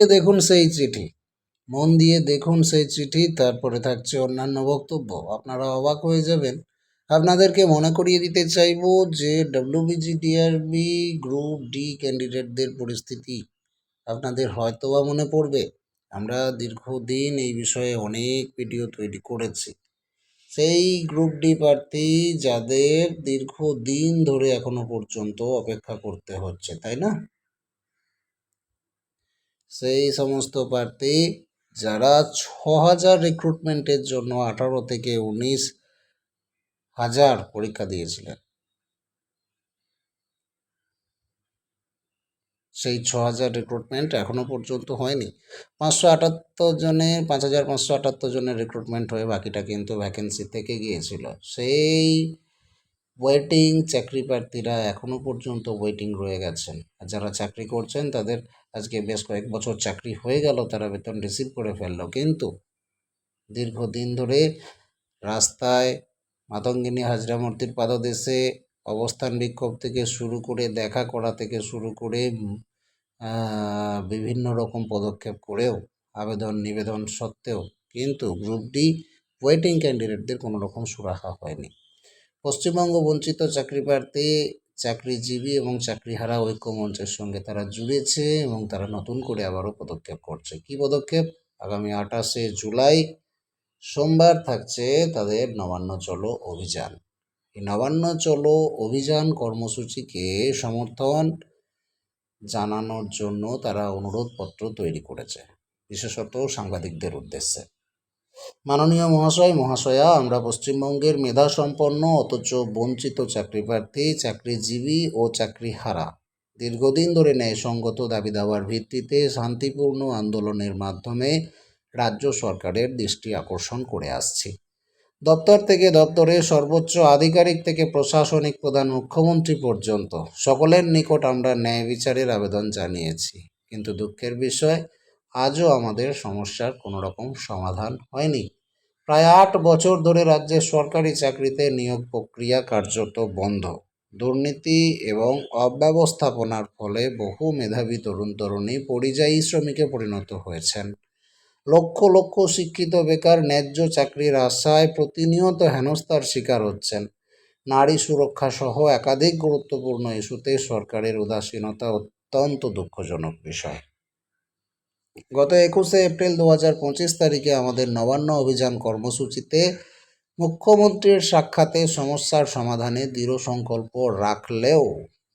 দেখুন সেই চিঠি। মন দিয়ে দেখুন সেই চিঠি, তারপরে থাকছে অন্যান্য বক্তব্য। আপনারা অবাক হয়ে যাবেন। আপনাদেরকে মনে করিয়ে দিতে চাইব যে ডব্লিউবিজিডিআরবি গ্রুপ ডি ক্যান্ডিডেটদের পরিস্থিতি আপনাদের হয়তোবা মনে পড়বে। আমরা দীর্ঘদিন এই বিষয়ে অনেক ভিডিও তৈরি করেছি। সেই গ্রুপ ডি প্রার্থী যাদের দীর্ঘদিন ধরে এখনও পর্যন্ত অপেক্ষা করতে হচ্ছে, তাই না? সেই সমস্ত প্রার্থী যারা ছ হাজার রিক্রুটমেন্টের জন্য আঠারো থেকে উনিশ হাজার পরীক্ষা দিয়েছিলেন। সেই ছ হাজার রিক্রুটমেন্ট এখনও পর্যন্ত হয়নি। পাঁচশো আটাত্তর জনের পাঁচ হাজার পাঁচশো আটাত্তর জনের রিক্রুটমেন্ট হয়ে বাকিটা কিন্তু ভ্যাকেন্সি থেকে গিয়েছিল। সেই ওয়েটিং চাকরি প্রার্থীরা এখনও পর্যন্ত ওয়েটিং রয়ে গেছেন। যারা চাকরি করছেন, তাদের আজকে বেশ কয়েক বছর চাকরি হয়ে গেল, তারা বেতন রিসিভ করে ফেলল। কিন্তু দীর্ঘদিন ধরে রাস্তায় মাতঙ্গিনী হাজরামূর্তির পাদদেশে অবস্থান বিক্ষোভ থেকে শুরু করে, দেখা করা থেকে শুরু করে বিভিন্ন রকম পদক্ষেপ করেও আবেদন নিবেদন সত্ত্বেও কিন্তু গ্রুপ ডি ওয়েটিং ক্যান্ডিডেটদের কোনো রকম সুরাহা হয়নি। পশ্চিমবঙ্গ বঞ্চিত চাকরি প্রার্থী চাকরিজীবী এবং চাকরিহারা ঐক্য মঞ্চের সঙ্গে তারা জুড়েছে এবং তারা নতুন করে আবারও পদক্ষেপ করছে। কি পদক্ষেপ? আগামী আঠাশে জুলাই সোমবার থাকছে তাদের নবান্ন চলো অভিযান। এই নবান্ন চলো অভিযান কর্মসূচিকে সমর্থন জানানোর জন্য তারা অনুরোধপত্র তৈরি করেছে। বিশেষত সাংবাদিকদের উদ্দেশ্যে। মাননীয় মহাশয়, মহাশয়া, আমরা পশ্চিমবঙ্গের মেধাসম্পন্ন, অথচ বঞ্চিত চাকরি প্রার্থী চাকরিজীবী ও চাকরিহারা। দীর্ঘদিন ধরে ন্যায়সঙ্গত দাবি দাওয়ার ভিত্তিতে শান্তিপূর্ণ আন্দোলনের মাধ্যমে রাজ্য সরকারের দৃষ্টি আকর্ষণ করে আসছি। দপ্তর থেকে দপ্তরে সর্বোচ্চ আধিকারিক থেকে প্রশাসনিক প্রধান মুখ্যমন্ত্রী পর্যন্ত সকলের নিকট আমরা ন্যায় বিচারের আবেদন জানিয়েছি। কিন্তু দুঃখের বিষয় আজও আমাদের সমস্যার কোনো রকম সমাধান হয়নি। প্রায় আট বছর ধরে রাজ্যের সরকারি চাকরিতে নিয়োগ প্রক্রিয়া কার্যত বন্ধ। দুর্নীতি এবং অব্যবস্থাপনার ফলে বহু মেধাবী তরুণ তরুণী পরিযায়ী শ্রমিকে পরিণত হয়েছেন। লক্ষ লক্ষ শিক্ষিত বেকার ন্যায্য চাকরির আশায় প্রতিনিয়ত হেনস্থার শিকার হচ্ছেন। নারী সুরক্ষা সহ একাধিক গুরুত্বপূর্ণ ইস্যুতে সরকারের উদাসীনতা অত্যন্ত দুঃখজনক বিষয়। গত একুশে এপ্রিল দু হাজার পঁচিশ তারিখে আমাদের নবান্ন অভিযান কর্মসূচিতে মুখ্যমন্ত্রীর সাক্ষাতে সমস্যার সমাধানে দৃঢ় সংকল্প রাখলেও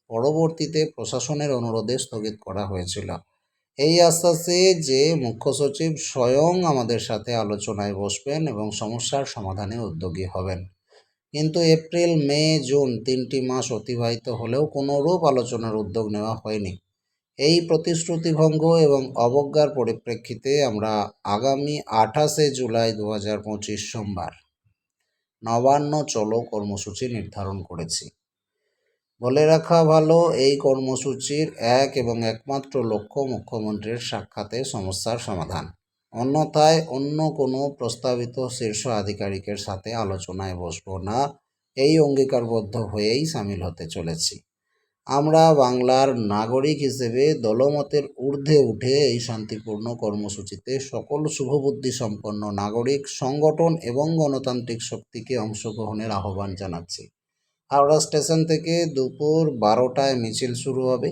পরবর্তীতে প্রশাসনের অনুরোধে স্থগিত করা হয়েছিল। এই আশ্বাসে যে মুখ্য সচিব স্বয়ং আমাদের সাথে আলোচনায় বসবেন এবং সমস্যার সমাধানে উদ্যোগী হবেন। কিন্তু এপ্রিল, মে, জুন তিনটি মাস অতিবাহিত হলেও কোনোরূপ আলোচনার উদ্যোগ নেওয়া হয়নি। এই প্রতিশ্রুতিভঙ্গ এবং অবজ্ঞার পরিপ্রেক্ষিতে আমরা আগামী আঠাশে জুলাই দু হাজার পঁচিশ সোমবার নবান্ন চলো কর্মসূচি নির্ধারণ করেছি। বলে রাখা ভালো, এই কর্মসূচির এক এবং একমাত্র লক্ষ্য মুখ্যমন্ত্রীর সাক্ষাতে সমস্যার সমাধান। অন্যথায় অন্য কোনো প্রস্তাবিত শীর্ষ আধিকারিকের সাথে আলোচনায় বসব না, এই অঙ্গীকারবদ্ধ হয়েই সামিল হতে চলেছি। আমরা বাংলার নাগরিক হিসেবে দলমতের ঊর্ধ্বে উঠে এই শান্তিপূর্ণ কর্মসূচিতে সকল শুভবুদ্ধি সম্পন্ন নাগরিক, সংগঠন এবং গণতান্ত্রিক শক্তিকে অংশগ্রহণের আহ্বান জানাচ্ছি। হাওড়া স্টেশন থেকে দুপুর বারোটায় মিছিল শুরু হবে।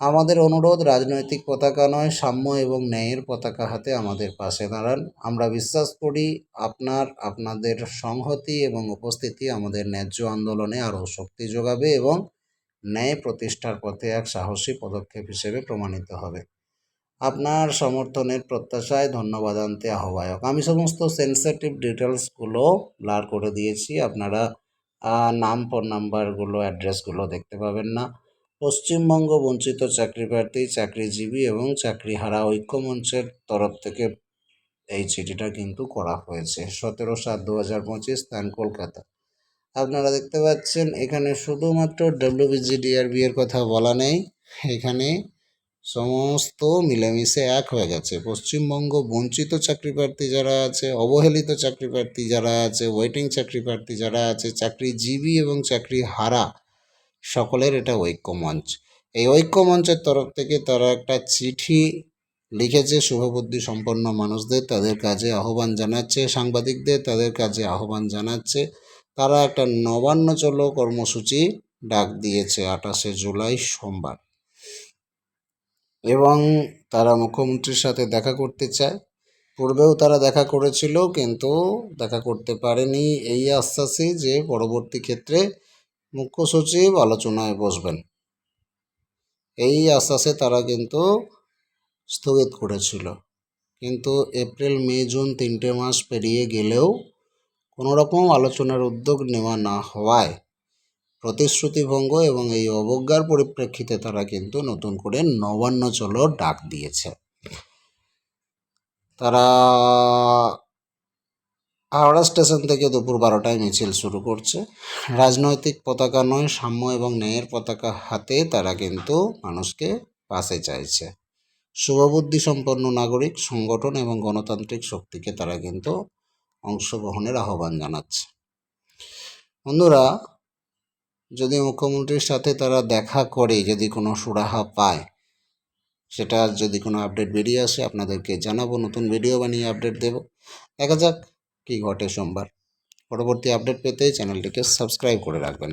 আমাদের অনুরোধ, রাজনৈতিক পতাকা নয়, সাম্য এবং ন্যায়ের পতাকা হাতে আমাদের পাশে দাঁড়ান। আমরা বিশ্বাস করি আপনার, আপনাদের সংহতি এবং উপস্থিতি আমাদের ন্যায্য আন্দোলনে আরও শক্তি যোগাবে এবং ন্যায় প্রতিষ্ঠার পথে এক সাহসী পদক্ষেপ হিসেবে প্রমাণিত হবে। আপনার সমর্থনের প্রত্যাশায় ধন্যবাদ আনতে আহ্বায়ক। আমি সমস্ত সেন্সিটিভ ডিটেলসগুলো ব্লার করে দিয়েছি। আপনারা নাম ফোন নাম্বারগুলো অ্যাড্রেসগুলো দেখতে পাবেন না। পশ্চিমবঙ্গ বঞ্চিত চাকরি প্রার্থী, চাকরিজীবী এবং চাকরিহারা ঐক্য মঞ্চের তরফ থেকে এই চিঠিটা কিন্তু করা হয়েছে। সতেরো সাত দু হাজার পঁচিশ স্থান কলকাতা। আপনারা দেখতে পাচ্ছেন, এখানে শুধুমাত্র ডব্লিউবিজিডিআরবি এর কথা বলা নেই। এখানে সমস্ত মিলেমিশে এক হয়ে গেছে। পশ্চিমবঙ্গ বঞ্চিত চাকরি প্রার্থী যারা আছে, অবহেলিত চাকরি প্রার্থী যারা আছে ওয়েটিং চাকরি প্রার্থী যারা আছে, চাকরিজীবী এবং চাকরি হারা সকলের এটা ঐক্য মঞ্চ এই ঐক্য মঞ্চের তরফ থেকে তারা একটা চিঠি লিখেছে শুভবুদ্ধি সম্পন্ন মানুষদের, তাদের কাজে আহ্বান জানাচ্ছে, সাংবাদিকদের তাদের কাজে আহ্বান জানাচ্ছে। তারা একটা নবান্ন চলো কর্মসূচি ডাক দিয়েছে আঠাশে জুলাই সোমবার। এবং তারা মুখ্যমন্ত্রীর সাথে দেখা করতে চায়। পূর্বেও তারা দেখা করেছিল, কিন্তু দেখা করতে পারেনি এই আশ্বাসে যে পরবর্তী ক্ষেত্রে মুখ্য সচিব আলোচনায় বসবেন। এই আশ্বাসে তারা কিন্তু স্থগিত করেছিল। কিন্তু এপ্রিল, মে, জুন তিনটে মাস পেরিয়ে গেলেও কোনো রকম আলোচনার উদ্যোগ নেওয়া না হওয়ায় প্রতিশ্রুতিভঙ্গ এবং এই অবজ্ঞার পরিপ্রেক্ষিতে তারা কিন্তু নতুন করে নবান্ন চলো ডাক দিয়েছে। তারা হাওড়া স্টেশন থেকে দুপুর বারোটায় মিছিল শুরু করছে। রাজনৈতিক পতাকা নয়, সাম্য এবং ন্যায়ের পতাকা হাতে তারা কিন্তু মানুষকে পাশে চাইছে। শুভবুদ্ধি সম্পন্ন নাগরিক, সংগঠন এবং গণতান্ত্রিক শক্তিকে তারা কিন্তু অংশগ্রহণের আহ্বান জানাচ্ছে। বন্ধুরা, যদি মুখ্যমন্ত্রীর সাথে তারা দেখা করে যদি কোনো সুরাহা পায়, সেটা যদি কোনো আপডেট বেরিয়ে আসে, আপনাদেরকে জানাব, নতুন ভিডিও বানিয়ে আপডেট দেব। দেখা যাক কী ঘটে সোমবার। পরবর্তী আপডেট পেতে চ্যানেলটিকে সাবস্ক্রাইব করে রাখবেন।